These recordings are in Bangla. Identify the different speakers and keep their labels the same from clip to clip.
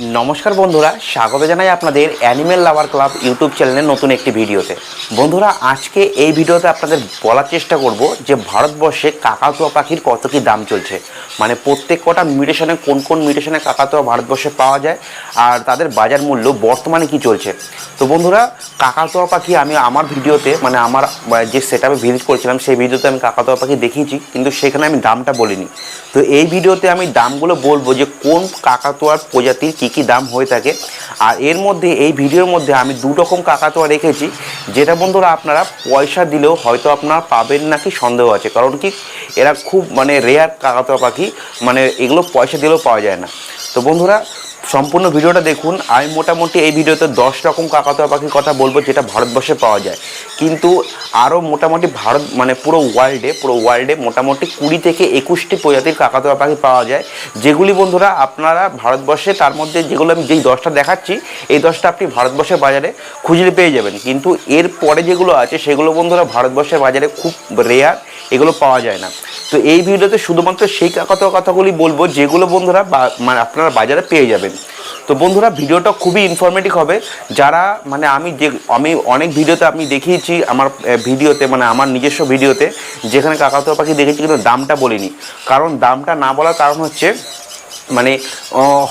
Speaker 1: নমস্কার বন্ধুরা, স্বাগত জানাই আপনাদের অ্যানিমেল লাভার ক্লাব ইউটিউব চ্যানেলের নতুন একটি ভিডিওতে বন্ধুরা, আজকে এই ভিডিওতে আপনাদের বলার চেষ্টা করব যে ভারতবর্ষে কাকাতুয়া পাখির কত কি দাম চলছে। মানে প্রত্যেক কটা মিউটেশনে কোন কোন মিউটেশনে কাকাতুয়া ভারতবর্ষে পাওয়া যায় আর তাদের বাজার মূল্য বর্তমানে কি চলছে। তো বন্ধুরা, কাকাতুয়া পাখি আমি আমার ভিডিওতে মানে আমার যে সেট আপে ভিজিট করেছিলাম, সেই ভিডিওতে আমি কাকাতুয়া পাখি দেখিয়েছি, কিন্তু সেখানে আমি দামটা বলিনি। তো এই ভিডিওতে আমি দামগুলো বলব যে কোন কাকাতুয়ার প্রজাতির কী কি দাম হয়ে থাকে। আর এর মধ্যে, এই ভিডিওর মধ্যে আমি দু রকম কাকাতুয়া রেখেছি। যেটা বন্ধুরা আপনারা পয়সা দিলেও হয়তো আপনারা পাবেন নাকি সন্দেহ আছে। কারণ কি, এরা খুব মানে রেয়ার কাকাতুয়া পাখি। মানে এগুলো পয়সা দিলেও পাওয়া যায় না। তো বন্ধুরা সম্পূর্ণ ভিডিওটা দেখুন। আমি মোটামুটি এই ভিডিওতে দশ রকম কাকাতুয়া পাখির কথা বলব যেটা ভারতবর্ষে পাওয়া যায়। কিন্তু আরও মোটামুটি ভারত মানে পুরো ওয়ার্ল্ডে পুরো ওয়ার্ল্ডে মোটামুটি কুড়ি থেকে একুশটি প্রজাতির কাকাতুয়া পাখি পাওয়া যায়। যেগুলি বন্ধুরা আপনারা ভারতবর্ষে তার মধ্যে যেগুলো আমি যেই দশটা দেখাচ্ছি, এই দশটা আপনি ভারতবর্ষের বাজারে খুঁজলে পেয়ে যাবেন। কিন্তু এর পরে যেগুলো আছে, সেগুলো বন্ধুরা ভারতবর্ষের বাজারে খুব রেয়ার এগুলো পাওয়া যায় না। তো এই ভিডিওতে শুধুমাত্র সেই কাকাতুয়া কথাগুলি বলব, যেগুলো বন্ধুরা মানে আপনারা বাজারে পেয়ে যাবেন। তো বন্ধুরা, ভিডিওটা খুবই ইনফরমেটিভ হবে। যারা মানে আমি যে, আমি অনেক ভিডিওতে আমি দেখিয়েছি আমার ভিডিওতে মানে আমার নিজস্ব ভিডিওতে, যেখানে কাকাতুয়া পাখি দেখেছি কিন্তু দামটা বলিনি। কারণ দামটা না বলার কারণ হচ্ছে মানে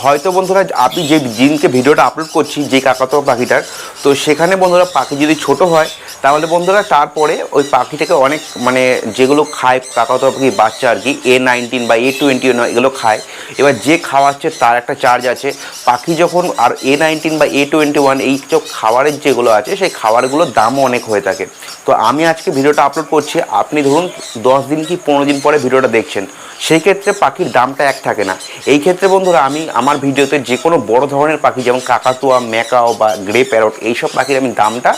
Speaker 1: হয়তো বন্ধুরা আপনি যে দিনকে ভিডিওটা আপলোড করছি, যে কাকাতুয়া পাখিটার, তো সেখানে বন্ধুরা পাখি যদি ছোট হয়, তাহলে বন্ধুরা তারপরে ওই পাখিটাকে অনেক মানে যেগুলো খায় কাকাতুয়া পাখি বাচ্চা আর কি এ নাইনটিন বা এ টোয়েন্টি এগুলো খায়। এবার যে খাওয়াচ্ছে তার একটা চার্জ আছে। পাখি যখন আর এ নাইনটিন বা এ টোয়েন্টি ওয়ান এই সব খাবারের যেগুলো আছে, সেই খাবারগুলোর দামও অনেক হয়ে থাকে। তো আমি আজকে ভিডিওটা আপলোড করছি। আপনি ধরুন দশ দিন কি পনেরো দিন পরে ভিডিওটা দেখছেন, সেই ক্ষেত্রে পাখির দামটা এক থাকে না। এই ক্ষেত্রে বন্ধুরা, আমি আমার ভিডিওতে যে কোনো বড় ধরনের পাখি যেমন কাকাতুয়া, ম্যাকাও বা গ্রে প্যারট এইসব পাখির আমি দামটা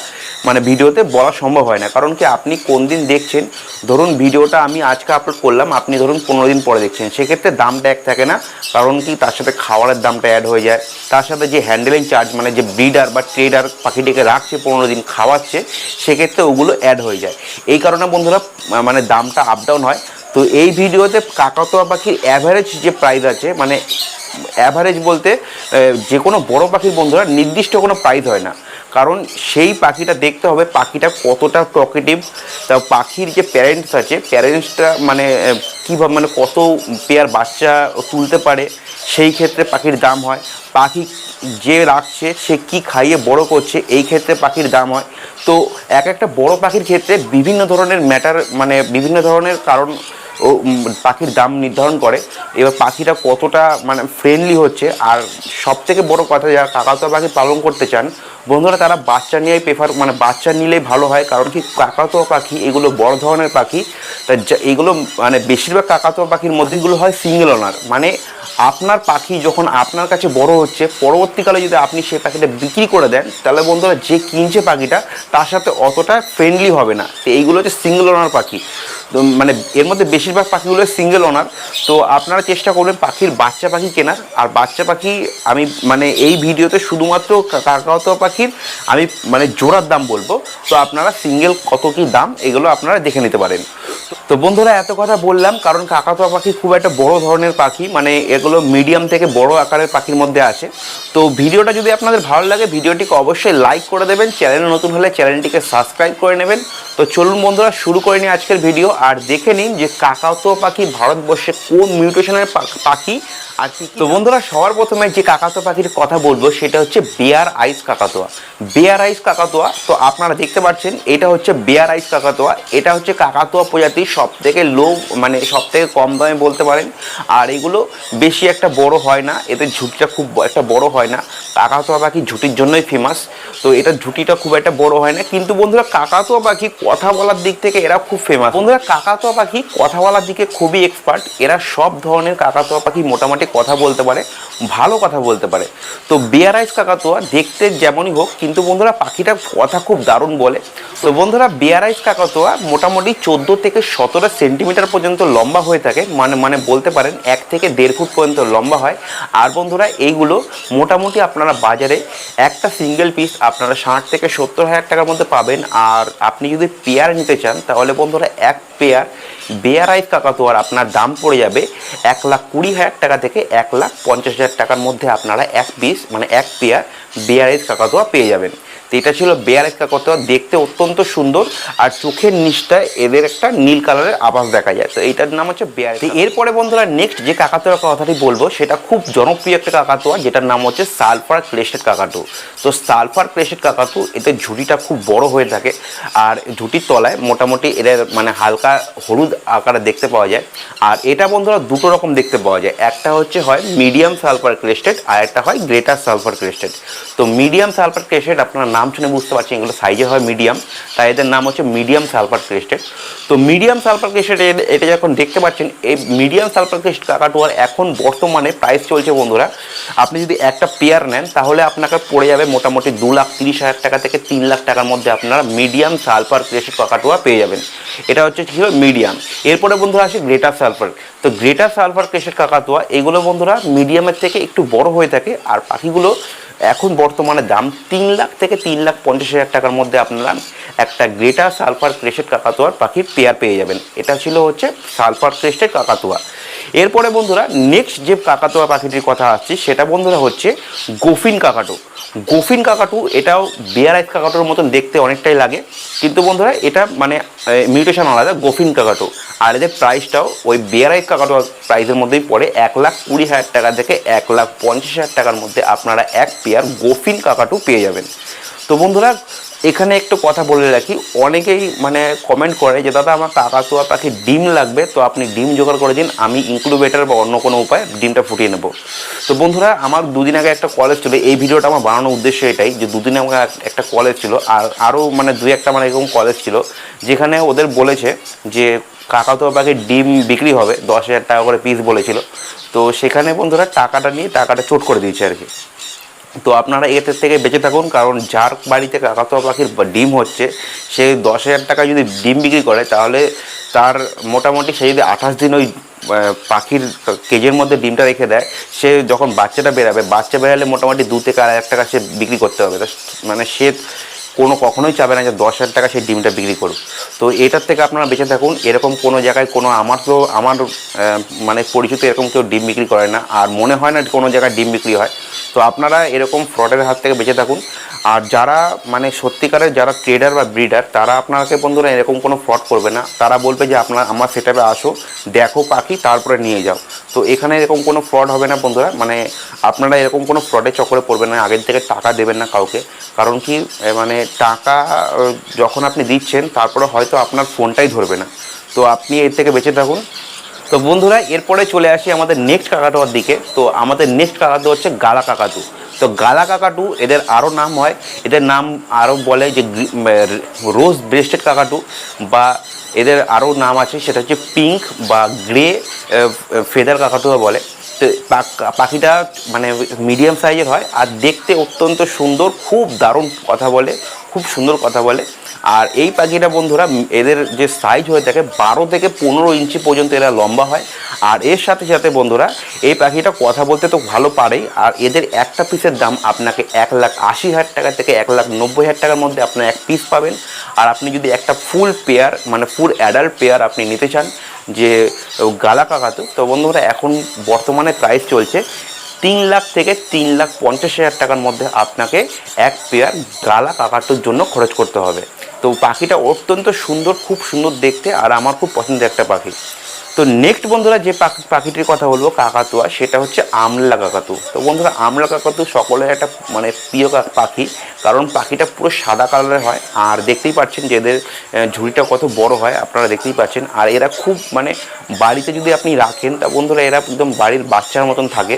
Speaker 1: মানে ভিডিওতে বলা সম্ভব হয় না। কারণ কি, আপনি কোন দিন দেখছেন, ধরুন ভিডিওটা আমি আজকে আপলোড করলাম, আপনি ধরুন পনেরো দিন পরে দেখছেন, সেক্ষেত্রে দামটা এক থাকে না। কারণ কি, তার সাথে খাওয়ারের দামটা অ্যাড হয়ে যায়। তার সাথে যে হ্যান্ডেলিং চার্জ মানে যে ব্রিডার বা ট্রেডার পাখিটিকে রাখছে পনেরো দিন, খাওয়াচ্ছে, সেক্ষেত্রে ওগুলো অ্যাড হয়ে যায়। এই কারণে বন্ধুরা মানে দামটা আপ ডাউন হয়। তো এই ভিডিওতে কাকাতোয়া পাখির অ্যাভারেজ যে প্রাইস আছে মানে অ্যাভারেজ বলতে যে কোনো বড় পাখির বন্ধুরা নির্দিষ্ট কোনো প্রাইস হয় না। কারণ সেই পাখিটা দেখতে হবে পাখিটা কতটা প্রকেটিভ তা পাখির যে প্যারেন্টস আছে প্যারেন্টসটা মানে কীভাবে মানে কত পেয়ার বাচ্চা তুলতে পারে, সেই ক্ষেত্রে পাখির দাম হয়। পাখি যে রাখছে, সে কি খাইয়ে বড় করছে, এই ক্ষেত্রে পাখির দাম হয়। তো এক একটা বড় পাখির ক্ষেত্রে বিভিন্ন ধরনের ম্যাটার মানে বিভিন্ন ধরনের কারণ ও পাখির দাম নির্ধারণ করে। এবার পাখিটা কতটা মানে ফ্রেন্ডলি হচ্ছে, আর সব থেকে বড় কথা, যারা কাকাতুয়া পাখি পালন করতে চান, বন্ধুরা, তারা বাচ্চা নিয়েই প্রেফার মানে বাচ্চা নিলেই ভালো হয়, কারণ কি কাকাতুয়া পাখি, এগুলো বড় ধরনের পাখি, তা এগুলো মানে বেশিরভাগ কাকাতুয়া পাখির মধ্যে এগুলো হয় সিঙ্গেল ওনার মানে আপনার পাখি যখন আপনার কাছে বড় হচ্ছে, পরবর্তীকালে যদি আপনি সেই পাখিটা বিক্রি করে দেন, তাহলে বন্ধুরা যে কিনছে পাখিটা, তার সাথে অতটা ফ্রেন্ডলি হবে না। তো এইগুলো হচ্ছে সিঙ্গেল ওনার পাখি। মানে এর মধ্যে বেশিরভাগ পাখিগুলো সিঙ্গেল ওনার তো আপনারা চেষ্টা করবেন পাখির বাচ্চা পাখি কেনার। আর বাচ্চা পাখি আমি মানে এই ভিডিওতে শুধুমাত্র কা- কাকাতুয়া পাখির আমি মানে জোড়ার দাম বলব। তো আপনারা সিঙ্গেল কত কী দাম, এগুলো আপনারা দেখে নিতে পারেন। তো বন্ধুরা, এত কথা বললাম কারণ কাকাতোয়া পাখি খুব একটা বড় ধরনের পাখি মানে এগুলো মিডিয়াম থেকে বড় আকারের পাখির মধ্যে আছে। তো ভিডিওটা যদি আপনাদের ভালো লাগে, ভিডিওটিকে অবশ্যই লাইক করে দেবেন। চ্যানেল নতুন হলে চ্যানেলটিকে সাবস্ক্রাইব করে নেবেন। তো চলুন বন্ধুরা শুরু করে নিই আজকের ভিডিও আর দেখে নিন যে কাকাতুয়া পাখি ভারতবর্ষে কোন মিউটেশনের পাখি আর তো বন্ধুরা সবার প্রথমে যে কাকাতুয়া পাখির কথা বলব সেটা হচ্ছে বেয়ার আইস কাকাতুয়া। বেয়ার আইস কাকাতুয়া তো আপনারা দেখতে পাচ্ছেন এটা হচ্ছে বেয়ার আইস কাকাতুয়া। এটা হচ্ছে কাকাতুয়া প্রজাতির সব থেকে লো মানে সব থেকে কম দামে বলতে পারেন। আর এগুলো বেশি একটা বড় হয় না এদের ঝুঁটিটা খুব একটা বড় হয় না। কাকাতুয়া পাখি ঝুঁটির জন্যই ফেমাস তো এটা ঝুঁটিটা খুব একটা বড় হয় না। কিন্তু বন্ধুরা কাকাতোয়া পাখি কথা বলার দিক থেকে এরা খুব ফেমাস বন্ধুরা কাকাতোয়া পাখি কথা বলার দিকে খুবই এক্সপার্ট এরা সব ধরনের কাকাতোয়া পাখি মোটামুটি কথা বলতে পারে। ভালো কথা বলতে পারে। তো বিয়ারাইজ কাকাতুয়া দেখতে যেমনই হোক, কিন্তু বন্ধুরা পাখিটা কথা খুব দারুণ বলে। তো বন্ধুরা বিয়ারাইজ কাকাতুয়া মোটামুটি চোদ্দ থেকে সতেরো সেন্টিমিটার পর্যন্ত লম্বা হয়ে থাকে মানে মানে বলতে পারেন এক থেকে দেড় ফুট পর্যন্ত লম্বা হয়। আর বন্ধুরা, এইগুলো মোটামুটি আপনারা বাজারে একটা সিঙ্গেল পিস আপনারা ষাট থেকে সত্তর হাজার টাকার মধ্যে পাবেন। আর আপনি যদি পেয়ার নিতে চান, তাহলে বন্ধুরা এক পেয়ার বেয়ার আইস কাকাতুয়ার আপনার দাম পড়ে যাবে এক লাখ কুড়ি হাজার টাকা থেকে এক লাখ পঞ্চাশ হাজার হাজার টাকার মধ্যে আপনারা এক পিস মানে এক পেয়ার বিয়ারেজ কাকাতুয়া পেয়ে যাবেন। এটা ছিল বেয়ারেজ কাকাতুয়া দেখতে অত্যন্ত সুন্দর আর চোখের নিচটায় এদের একটা নীল কালারের আভাস দেখা যায়। তো এইটার নাম হচ্ছে বেয়ার এরপরে বন্ধুরা নেক্সট যে কাকাতুয়ার কথাটি বলব সেটা খুব জনপ্রিয় একটা কাকাতুয়া যেটার নাম হচ্ছে সালফার ক্লেস্টেড কাকাতু। তো সালফার ক্লেস্টেড কাকাতু এতে ঝুঁটিটা খুব বড় হয়ে থাকে আর ঝুটির তলায় মোটামুটি এদের মানে হালকা হলুদ আকারে দেখতে পাওয়া যায়। আর এটা বন্ধুরা দুটো রকম দেখতে পাওয়া যায়। একটা হচ্ছে হয় মিডিয়াম সালফার ক্রেস্টেড আর একটা হয় গ্রেটার সালফার ক্রেস্টেড তো মিডিয়াম সালফার ক্রেস্টেড আপনার নাম শুনে বুঝতে পারছেন এগুলো সাইজে হয় মিডিয়াম তাই এদের নাম হচ্ছে মিডিয়াম সালফার ক্রেস্টেড তো মিডিয়াম সালফার ক্রেস্টেড এটা যখন দেখতে পাচ্ছেন, এই মিডিয়াম সালফার ক্রেস্টেড কাকাটুয়ার এখন বর্তমানে প্রাইস চলছে বন্ধুরা, আপনি যদি একটা পেয়ার নেন, তাহলে আপনাকে পড়ে যাবে মোটামুটি দু লাখ তিরিশ হাজার টাকা থেকে তিন লাখ টাকার মধ্যে আপনারা মিডিয়াম সালফার ক্রেস্টেড কাকাটুয়া পেয়ে যাবেন। এটা হচ্ছে ছিল মিডিয়াম এরপরে বন্ধুরা আসে গ্রেটার সালফার তো গ্রেটার সালফার ক্রেস্টেড কাকাতুয়া, এগুলো বন্ধুরা মিডিয়ামের থেকে একটু বড় হয়ে থাকে, আর পাখিগুলো এখন বর্তমানে দাম তিন লাখ থেকে তিন লাখ পঞ্চাশ হাজার টাকার মধ্যে আপনারা একটা গ্রেটার সালফার ক্রেস্টেড কাকাতুয়ার পাখির পেয়ার পেয়ে যাবেন। এটা ছিল হচ্ছে সালফার ক্রেস্টেড কাকাতুয়া। এরপরে বন্ধুরা নেক্সট যে কাকাতুয়া পাখিটির কথা আসছে, সেটা বন্ধুরা হচ্ছে গোফিন কাকাটু গোফিন কাকাটু এটাও বেয়ারাইজ কাকাটোর মতন দেখতে অনেকটাই লাগে। কিন্তু বন্ধুরা এটা মানে মিউটেশন আলাদা, গোফিন কাকাটু আর এদের প্রাইসটাও ওই বেয়ারাইজ কাকাটু প্রাইসের মধ্যেই পড়ে এক লাখ কুড়ি হাজার টাকা থেকে এক লাখ পঞ্চাশ হাজার টাকার মধ্যে আপনারা এক পেয়ার গোফিন কাকাটু পেয়ে যাবেন। তো বন্ধুরা এখানে একটু কথা বলে রাখি। অনেকেই মানে কমেন্ট করে যে, দাদা, আমার কাকাতুয়া পাখি ডিম লাগবে, তো আপনি ডিম জোগাড় করে দিন। আমি ইনকুবেটার বা অন্য কোনো উপায় ডিমটা ফুটিয়ে নেব। তো বন্ধুরা, আমার দুদিন আগে একটা কলেজ ছিল। এই ভিডিওটা আমার বানানোর উদ্দেশ্য এটাই যে, দুদিন আগে একটা কলেজ ছিল। আর আরও মানে দুই একটা মানে এরকম কলেজ ছিল, যেখানে ওদের বলেছে যে, কাকাতুয়া পাখির ডিম বিক্রি হবে, দশ হাজার টাকা করে পিস বলেছিল। তো সেখানে বন্ধুরা টাকাটা নিয়ে টাকাটা চোট করে দিয়েছে আর কি। তো আপনারা এতে থেকে বেঁচে থাকুন, কারণ যার বাড়িতে কাকাতোয়া পাখির ডিম হচ্ছে, সে দশ হাজার টাকা যদি ডিম বিক্রি করে, তাহলে তার মোটামুটি সে যদি আঠাশ দিন ওই পাখির কেজের মধ্যে ডিমটা রেখে দেয়, সে যখন বাচ্চাটা বেরাবে, বাচ্চা বেরালে মোটামুটি দু থেকে আড়াই হাজার টাকা সে বিক্রি করতে হবে। মানে সে কোনো কখনোই চাবে না যে দশ হাজার টাকা সেই ডিমটা বিক্রি করুক। তো এটার থেকে আপনারা বেঁচে থাকুন, এরকম কোনো জায়গায় কোনো আমার তো আমার মানে পরিচিত এরকম কেউ ডিম বিক্রি করে না। আর মনে হয় না কোনো জায়গায় ডিম বিক্রি হয়। তো আপনারা এরকম ফ্রডের হাত থেকে বেঁচে থাকুন। আর যারা মানে সত্যিকারের যারা ট্রেডার বা ব্রিডার তারা আপনাকে বন্ধুরা এরকম কোনো ফ্রড করবে না। তারা বলবে যে, আপনার, আমার সেটাপে আসো, দেখো পাখি, তারপরে নিয়ে যাও। তো এখানে এরকম কোনো ফ্রড হবে না বন্ধুরা। মানে আপনারা এরকম কোনো ফ্রডের চক্করে পড়বেন না, আগের থেকে টাকা দেবেন না কাউকে। কারণ কি মানে টাকা যখন আপনি দিচ্ছেন, তারপরে হয়তো আপনার ফোনটাই ধরবে না। তো আপনি এর থেকে বেঁচে থাকুন। তো বন্ধুরা, এরপরে চলে আসি আমাদের নেক্সট কাকাতুয়ার দিকে। তো আমাদের নেক্সট কাকাতু হচ্ছে গালা কাকাতু। তো গালা কাকাটু এদের আরও নাম হয়। এদের নাম আরও বলে যে রোজ ব্রেস্টেড কাকাটু বা এদের আরও নাম আছে, সেটা হচ্ছে পিঙ্ক বা গ্রে ফেদার কাকাটুও বলে। পাখিটা মানে মিডিয়াম সাইজের হয় আর দেখতে অত্যন্ত সুন্দর, খুব দারুণ কথা বলে, খুব সুন্দর কথা বলে। আর এই পাখিটা বন্ধুরা, এদের যে সাইজ হয়ে থাকে বারো থেকে পনেরো ইঞ্চি পর্যন্ত এরা লম্বা হয়। আর এর সাথে সাথে বন্ধুরা, এই পাখিটা কথা বলতে তো ভালো পারেই। আর এদের একটা পিসের দাম আপনাকে এক লাখ আশি হাজার টাকা থেকে এক লাখ নব্বই হাজার টাকার মধ্যে আপনার এক পিস পাবেন। আর আপনি যদি একটা ফুল পেয়ার মানে ফুল অ্যাডাল্ট পেয়ার আপনি নিতে চান যে গালা কাকাতো। তো বন্ধুরা, এখন বর্তমানে প্রাইস চলছে তিন লাখ থেকে তিন লাখ পঞ্চাশ হাজার টাকার মধ্যে আপনাকে এক পেয়ার গালা কাকাতোর জন্য খরচ করতে হবে। তো পাখিটা অত্যন্ত সুন্দর, খুব সুন্দর দেখতে আর আমার খুব পছন্দের একটা পাখি। তো নেক্সট বন্ধুরা যে পাখি পাখিটির কথা বলব, কাকাতুয়া, সেটা হচ্ছে আমলা কাকাতু তো বন্ধুরা, আমলা কাকাতু সকলের একটা মানে প্রিয় পাখি, কারণ পাখিটা পুরো সাদা কালারের হয়। আর দেখতেই পাচ্ছেন যে এদের ঝুড়িটা কত বড় হয়, আপনারা দেখতেই পাচ্ছেন। আর এরা খুব মানে বাড়িতে যদি আপনি রাখেন, তা বন্ধুরা এরা একদম বাড়ির বাচ্চার মতন থাকে।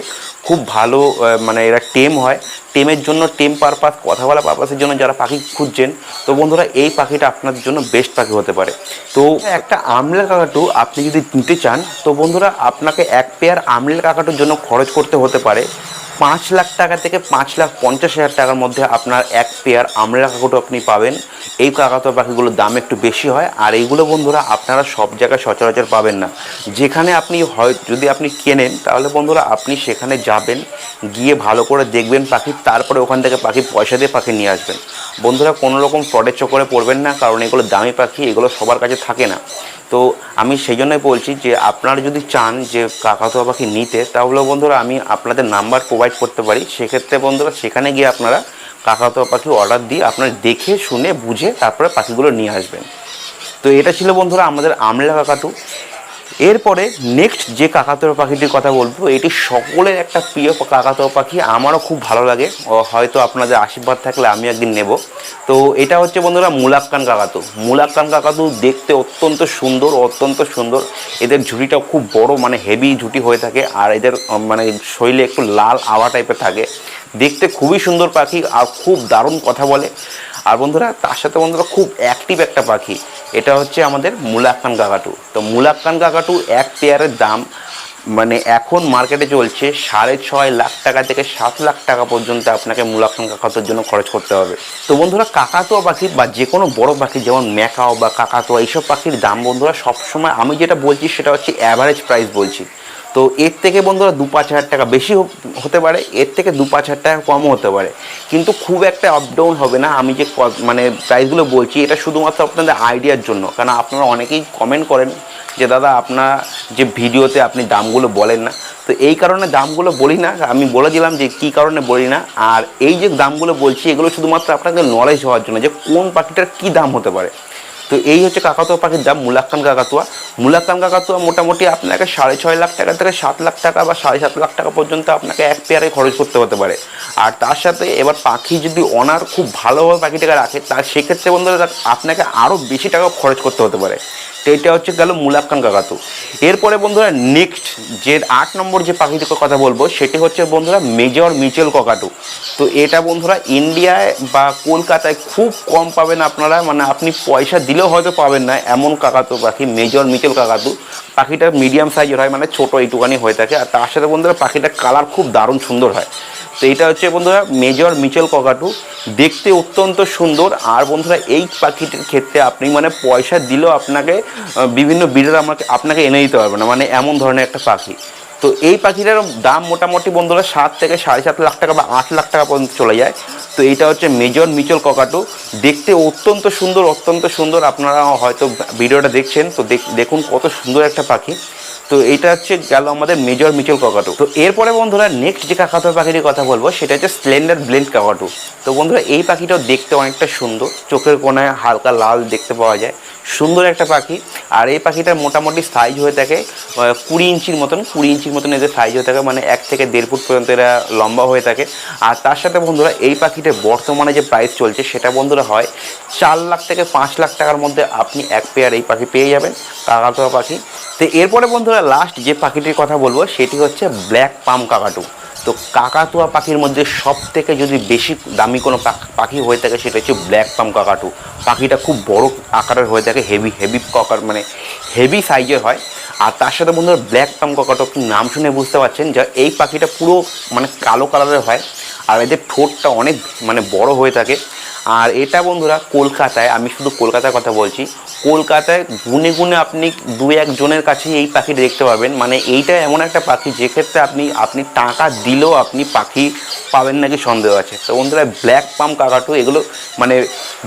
Speaker 1: খুব ভালো মানে এরা টেম হয়। টেমের জন্য, টেম পারপাস, কথা বলা পারপাসের জন্য যারা পাখি খুঁজছেন, তো বন্ধুরা এই পাখিটা আপনার জন্য বেস্ট পাখি হতে পারে। তো একটা আমলের কাকাটু আপনি যদি নিতে চান, তো বন্ধুরা আপনাকে এক পেয়ার আমলের কাকাটুর জন্য খরচ করতে হতে পারে। পাঁচ লাখ টাকা থেকে পাঁচ লাখ পঞ্চাশ হাজার টাকার মধ্যে আপনার এক পেয়ার আমলা কাকাটো আপনি পাবেন। এই কাকাতো পাখিগুলোর দাম একটু বেশি হয়। আর এইগুলো বন্ধুরা আপনারা সব জায়গায় সচরাচর পাবেন না। যেখানে আপনি হয়, যদি আপনি কেনেন, তাহলে বন্ধুরা আপনি সেখানে যাবেন, গিয়ে ভালো করে দেখবেন পাখি, তারপরে ওখান থেকে পাখি পয়সা দিয়ে পাখি নিয়ে আসবেন। বন্ধুরা কোনো রকম ফ্রডের চক্করে পড়বেন না, কারণ এগুলো দামি পাখি, এগুলো সবার কাছে থাকে না। তো আমি সেই জন্যই বলছি যে আপনারা যদি চান যে কাকাতুয়া পাখি নিতে, তাহলে বন্ধুরা আমি আপনাদের নাম্বার প্রোভাইড করতে পারি। সেক্ষেত্রে বন্ধুরা সেখানে গিয়ে আপনারা কাকাতুয়া পাখি অর্ডার দিয়ে আপনারা দেখে, শুনে, বুঝে তারপরে পাখিগুলো নিয়ে আসবেন। তো এটা ছিল বন্ধুরা আমাদের আমলা কাকাতু। এরপরে নেক্সট যে কাকাতুয়া পাখিটির কথা বলব, এটি সকলের একটা প্রিয় কাকাতুয়া পাখি, আমারও খুব ভালো লাগে। হয়তো আপনাদের আশীর্বাদ থাকলে আমি একদিন নেব। তো এটা হচ্ছে বন্ধুরা মুলাক্কান কাকাতু। মুলাক্কান কাকাতু দেখতে অত্যন্ত সুন্দর অত্যন্ত সুন্দর। এদের ঝুঁটিটা খুব বড় মানে হেভি ঝুঁটি হয়ে থাকে, আর এদের মানে শরীরে একটু লাল আওয়া টাইপের থাকে। দেখতে খুবই সুন্দর পাখি, আর খুব দারুণ কথা বলে। আর বন্ধুরা, তার সাথে বন্ধুরা খুব অ্যাক্টিভ একটা পাখি। এটা হচ্ছে আমাদের মুলাক্কান কাকাটু তো মুলাক্কান কাকাটু এক পেয়ারের দাম মানে এখন মার্কেটে চলছে সাড়ে ছয় লাখ টাকা থেকে সাত লাখ টাকা পর্যন্ত আপনাকে মুলাক্কান কাকাতুর জন্য খরচ করতে হবে। তো বন্ধুরা, কাকাতোয়া পাখি বা যে কোনো বড় পাখি, যেমন ম্যাকাও বা কাকাতুয়া, এইসব পাখির দাম বন্ধুরা সবসময় আমি যেটা বলছি সেটা হচ্ছে অ্যাভারেজ প্রাইস বলছি। তো এর থেকে বন্ধুরা দু পাঁচ হাজার টাকা বেশি হতে পারে, এর থেকে দু পাঁচ হাজার টাকা কমও হতে পারে। কিন্তু খুব একটা আপ ডাউন হবে না, আমি যে মানে প্রাইসগুলো বলছি, এটা শুধুমাত্র আপনাদের আইডিয়ার জন্য। কারণ আপনারা অনেকেই কমেন্ট করেন যে, দাদা আপনার যে ভিডিওতে আপনি দামগুলো বলেন না। তো এই কারণে দামগুলো বলি না, আমি বলে দিলাম যে, কী কারণে বলি না? আর এই যে দামগুলো বলছি, এগুলো শুধুমাত্র আপনাদের নলেজ হওয়ার জন্য যে, কোন পাখিটার কী দাম হতে পারে। তো এই হচ্ছে কাকাতুয়া পাখির দাম মুলাক্কান কাকাতুয়া। মুলাক্কান কাকাতুয়া মোটামুটি আপনাকে সাড়ে ছয় লাখ টাকা থেকে সাত লাখ টাকা বা সাড়ে সাত লাখ টাকা পর্যন্ত আপনাকে এক পেয়ারে খরচ করতে হতে পারে। আর তার সাথে এবার পাখি যদি অনার খুব ভালোভাবে পাখিটাকে রাখে, তার সেক্ষেত্রে বন্ধুরা আপনাকে আরও বেশি টাকা খরচ করতে হতে পারে। এটা হচ্ছে গেল মুলাক্কান কাকাতু এরপরে বন্ধুরা নেক্সট যে আট নম্বর যে পাখিটির কথা বলব, সেটি হচ্ছে বন্ধুরা মেজর মিচেল ককাটু। তো এটা বন্ধুরা ইন্ডিয়ায় বা কলকাতায় খুব কম পাবেন আপনারা মানে আপনি পয়সা দিলেও হয়তো পাবেন না এমন কাকাতু পাখি, মেজর মিচেল কাকাতু। পাখিটা মিডিয়াম সাইজের হয় মানে ছোট এইটুকানি হয়ে থাকে। আর তার সাথে বন্ধুরা পাখিটার কালার খুব দারুণ সুন্দর হয়। তো এটা হচ্ছে বন্ধুরা মেজর মিচেল ককাটু। দেখতে অত্যন্ত সুন্দর। আর বন্ধুরা এই পাখিটির ক্ষেত্রে আপনি মানে পয়সা দিলেও আপনাকে বিভিন্ন বিডার আমাকে, আপনাকে এনে দিতে পারবে না। মানে এমন ধরনের একটা পাখি। তো এই পাখিটার দাম মোটামুটি বন্ধুরা সাত থেকে সাড়ে সাত লাখ টাকা বা আট লাখ টাকা পর্যন্ত চলে যায়। তো এইটা হচ্ছে মেজর মিচল ককাটু। দেখতে অত্যন্ত সুন্দর অত্যন্ত সুন্দর। আপনারা হয়তো ভিডিওটা দেখছেন। তো দেখ- দেখুন কত সুন্দর একটা পাখি। তো এটা হচ্ছে গেল আমাদের মেজর মিচল কাকাটু। তো এরপরে বন্ধুরা নেক্সট যে কাকাতুয়া পাখিটির কথা বলব, সেটা হচ্ছে স্প্লেন্ডার ব্লেন্ড কাকাটু। তো বন্ধুরা, এই পাখিটাও দেখতে অনেকটা সুন্দর। চোখের কোনায় হালকা লাল দেখতে পাওয়া যায়। সুন্দর একটা পাখি। আর এই পাখিটার মোটামুটি সাইজ হয়ে থাকে কুড়ি ইঞ্চির মতন, কুড়ি ইঞ্চির মতন এদের সাইজ হয়ে থাকে মানে এক থেকে দেড় ফুট পর্যন্ত এরা লম্বা হয়ে থাকে। আর তার সাথে বন্ধুরা, এই পাখিটার বর্তমানে যে প্রাইস চলছে, সেটা বন্ধুরা হয় চার লাখ থেকে পাঁচ লাখ টাকার মধ্যে আপনি এক পেয়ার এই পাখি পেয়ে যাবেন, কাকাতুয়া পাখি। তো এরপরে বন্ধুরা লাস্ট যে পাখিটির কথা বলব, সেটি হচ্ছে ব্ল্যাক পাম কাকাটু তো কাকাতুয়া পাখির মধ্যে সব থেকে যদি বেশি দামি কোনো পাখ- হয়ে থাকে সেটা হচ্ছে ব্ল্যাক পাম কাকাটু পাখিটা খুব বড় আকারের হয়ে থাকে হেভি হেভি ককার মানে হেভি সাইজের হয়। আর তার সাথে বন্ধুরা ব্ল্যাক পাম কাকাটু আপনি নাম শুনে বুঝতে পারছেন যে এই পাখিটা পুরো মানে কালো কালারের হয়। আর এদের ঠোঁটটা অনেক মানে বড় হয়ে থাকে। আর এটা বন্ধুরা কলকাতায়, আমি শুধু কলকাতার কথা বলছি, কলকাতায় গুনে গুনে আপনি দু একজনের কাছেই এই পাখি দেখতে পাবেন। মানে এইটা এমন একটা পাখি, যে ক্ষেত্রে আপনি আপনি টাকা দিলেও আপনি পাখি পাবেন নাকি সন্দেহ আছে। তো বন্ধুরা, ব্ল্যাক পাম কাকাটু, এগুলো মানে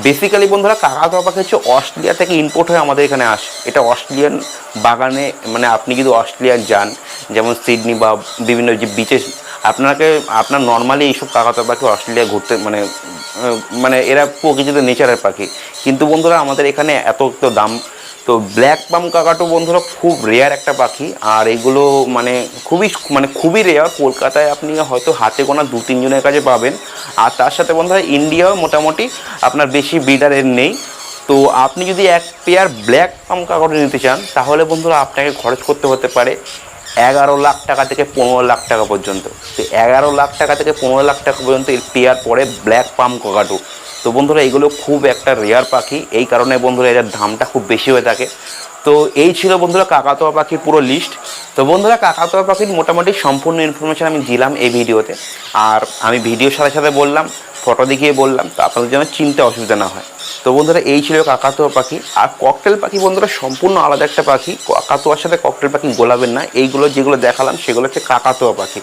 Speaker 1: বেসিক্যালি বন্ধুরা কাকাতুয়া পাখি হচ্ছে অস্ট্রেলিয়া থেকে ইম্পোর্ট হয়ে আমাদের এখানে আসে, এটা অস্ট্রেলিয়ান বাগানে মানে আপনি যদি অস্ট্রেলিয়ান যান, যেমন সিডনি বা বিভিন্ন যে বিচে আপনাকে, আপনার নর্মালি এইসব কাকাতুয়া পাখি অস্ট্রেলিয়া ঘুরতে মানে মানে এরা প্রকৃতিতে নেচারের পাখি। কিন্তু বন্ধুরা, আমাদের এখানে এত তো দাম। তো ব্ল্যাক পাম কাকাটো বন্ধুরা খুব রেয়ার একটা পাখি। আর এগুলো মানে খুবই মানে খুবই রেয়ার কলকাতায় আপনি হয়তো হাতে গোনা দু তিনজনের কাছে পাবেন। আর তার সাথে বন্ধুরা, ইন্ডিয়াও মোটামুটি আপনার বেশি ব্রিডারের নেই। তো আপনি যদি এক পেয়ার ব্ল্যাক পাম কাকাটো নিতে চান, তাহলে বন্ধুরা আপনাকে খরচ করতে হতে পারে এগারো লাখ টাকা থেকে পনেরো লাখ টাকা পর্যন্ত। তো এগারো লাখ টাকা থেকে পনেরো লাখ টাকা পর্যন্ত পেয়ার পরে ব্ল্যাক পাম কোকাটু। তো বন্ধুরা, এগুলো খুব একটা রেয়ার পাখি। এই কারণে বন্ধুরা এদের দামটা খুব বেশি হয়ে থাকে। তো এই ছিল বন্ধুরা কাকাতোয়া পাখির পুরো লিস্ট তো বন্ধুরা, কাকাতুয়া পাখির মোটামুটি সম্পূর্ণ ইনফরমেশন আমি দিলাম এই ভিডিওতে। আর আমি ভিডিওর সাথে সাথে বললাম ফটো দেখিয়ে বললাম। তো আপনাদের যেন চিনতে অসুবিধা না হয়। তো বন্ধুরা, এই ছিল কাকাতুয়া পাখি। আর ককটেল পাখি বন্ধুরা, সম্পূর্ণ আলাদা একটা পাখি। কাকাতুয়ার সাথে ককটেল পাখি গোলাবেন না। এইগুলো যেগুলো দেখালাম, সেগুলো হচ্ছে কাকাতুয়া পাখি।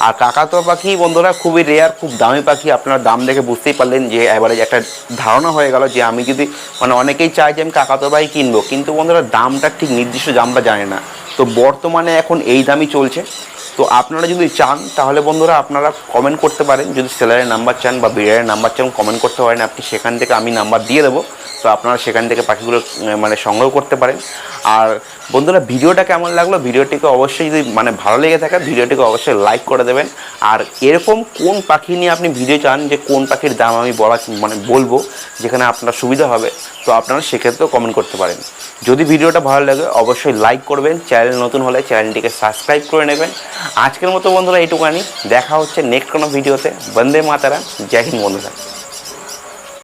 Speaker 1: আর কাকাতুয়া পাখি বন্ধুরা, খুবই রেয়ার খুব দামি পাখি। আপনারা দাম দেখে বুঝতেই পারলেন যে এবারে একটা ধারণা হয়ে গেল যে আমি যদি মানে অনেকেই চাই যে আমি কাকাতুয়া পাখি কিনবো। কিন্তু বন্ধুরা, দামটা ঠিক নির্দিষ্ট দামটা জানে না। তো বর্তমানে এখন এই দামই চলছে। তো আপনারা যদি চান, তাহলে বন্ধুরা আপনারা কমেন্ট করতে পারেন। যদি সেলারের নাম্বার চান বা বিড়ারের নাম্বার চান কমেন্ট করতে পারেন। আপনি সেখান থেকে আমি নাম্বার দিয়ে দেবো। তো আপনারা সেখান থেকে পাখিগুলো মানে সংগ্রহ করতে পারেন। আর বন্ধুরা, ভিডিওটা কেমন লাগল? ভিডিওটিকে অবশ্যই যদি মানে ভালো লেগে থাকে, ভিডিওটিকে অবশ্যই লাইক করে দেবেন। আর এরকম কোন পাখি নিয়ে আপনি ভিডিও চান, যে কোন পাখির দাম আমি বলা মানে বলব, যেখানে আপনার সুবিধা হবে, তো আপনারা সেক্ষেত্রেও কমেন্ট করতে পারেন। যদি ভিডিওটা ভালো লাগে, অবশ্যই লাইক করবেন। চ্যানেল নতুন হলে চ্যানেলটিকে সাবস্ক্রাইব করে নেবেন। আজকের মতো বন্ধুরা এইটুকানি দেখা হচ্ছে নেক্সট কোনো ভিডিওতে বন্দে মাতারা জয় হিন্দ বন্ধুরা।